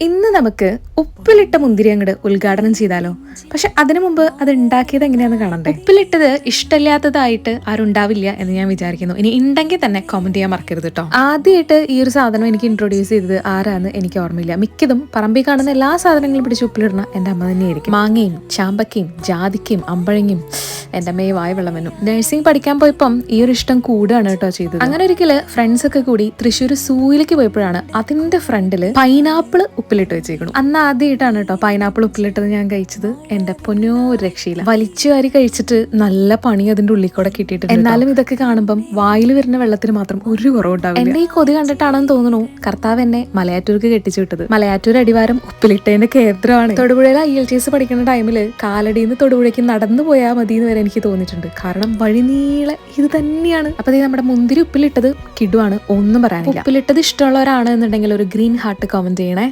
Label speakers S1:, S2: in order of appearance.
S1: ഇന്ന് നമുക്ക് ഉപ്പിലിട്ട മുന്തിരി അങ്ങോട്ട് ഉദ്ഘാടനം ചെയ്താലോ? പക്ഷെ അതിനു മുമ്പ് അത് ഉണ്ടാക്കിയത് എങ്ങനെയാന്ന് കാണണ്ടേ? ഉപ്പിലിട്ടത് ഇഷ്ടമില്ലാത്തതായിട്ട് ആരുണ്ടാവില്ല എന്ന് ഞാൻ വിചാരിക്കുന്നു. ഇനി ഉണ്ടെങ്കിൽ തന്നെ കമന്റ് ചെയ്യാൻ മറക്കരുത് കേട്ടോ ആദ്യമായിട്ട് ഈ ഒരു സാധനം എനിക്ക് ഇൻട്രൊഡ്യൂസ് ചെയ്തത് ആരാന്ന് എനിക്ക് ഓർമ്മയില്ല. മിക്കതും പറമ്പിൽ കാണുന്ന എല്ലാ സാധനങ്ങളും പിടിച്ച് ഉപ്പിലിടുന്ന എന്റെ അമ്മ തന്നെയായിരിക്കും. മാങ്ങയും ചാമ്പക്കയും ജാതിക്കയും അമ്പഴങ്ങയും എന്റെ അമ്മയെ വായ വെള്ളമെന്നും നഴ്സിംഗ് പഠിക്കാൻ പോയപ്പം ഈ ഒരു ഇഷ്ടം കൂടുകയാണ് കേട്ടോ ചെയ്തത്. അങ്ങനെ ഒരിക്കൽ ഫ്രണ്ട്സ് ഒക്കെ കൂടി തൃശ്ശൂർ സൂയിലേക്ക് പോയപ്പോഴാണ് അതിന്റെ ഫ്രണ്ടിൽ പൈനാപ്പിൾ ഉപ്പിലിട്ട് വെച്ചേക്കണം. അന്ന് ആദ്യമായിട്ടാണ് കേട്ടോ പൈനാപ്പിൾ ഉപ്പിലിട്ടത് ഞാൻ കഴിച്ചത്. എന്റെ പൊന്നോ ഒരു രക്ഷയില്ല. വലിച്ചു വാരി കഴിച്ചിട്ട് നല്ല പണി അതിന്റെ ഉള്ളിൽ കൂടെ കിട്ടിയിട്ടുണ്ട് എന്നാലും ഇതൊക്കെ കാണുമ്പം വായിൽ വരുന്ന വെള്ളത്തിന് മാത്രം ഒരു കുറവുണ്ടാവില്ല. എന്റെ ഈ കൊതി കണ്ടിട്ടാണെന്ന് തോന്നുന്നു കർത്താവ് എന്നെ മലയാറ്റൂർക്ക് കെട്ടിച്ചു വിട്ടത്. മലയാറ്റൂർ അടിവാരം ഉപ്പിലിട്ടതിന്റെ കേന്ദ്രമാണ്. തൊടുപുഴയിൽ ഐ എൽ ടി എസ് പഠിക്കുന്ന ടൈമിൽ കാലടിയിൽ നിന്ന് തൊടുപുഴയ്ക്ക് നടന്നു പോയാൽ മതി എന്ന് വരെ എനിക്ക് തോന്നിയിട്ടുണ്ട്. കാരണം വഴിനീളെ ഇത് തന്നെയാണ്. അപ്പൊ ഇത് നമ്മുടെ മുന്തിരി ഉപ്പിലിട്ടത് കിടുവാണ് ഒന്നും പറയാനില്ല. ഉപ്പിലിട്ടത് ഇഷ്ടമുള്ളവരാണ് എന്നുണ്ടെങ്കിൽ ഒരു ഗ്രീൻ ഹാർട്ട് കമന്റ് ചെയ്യണേ.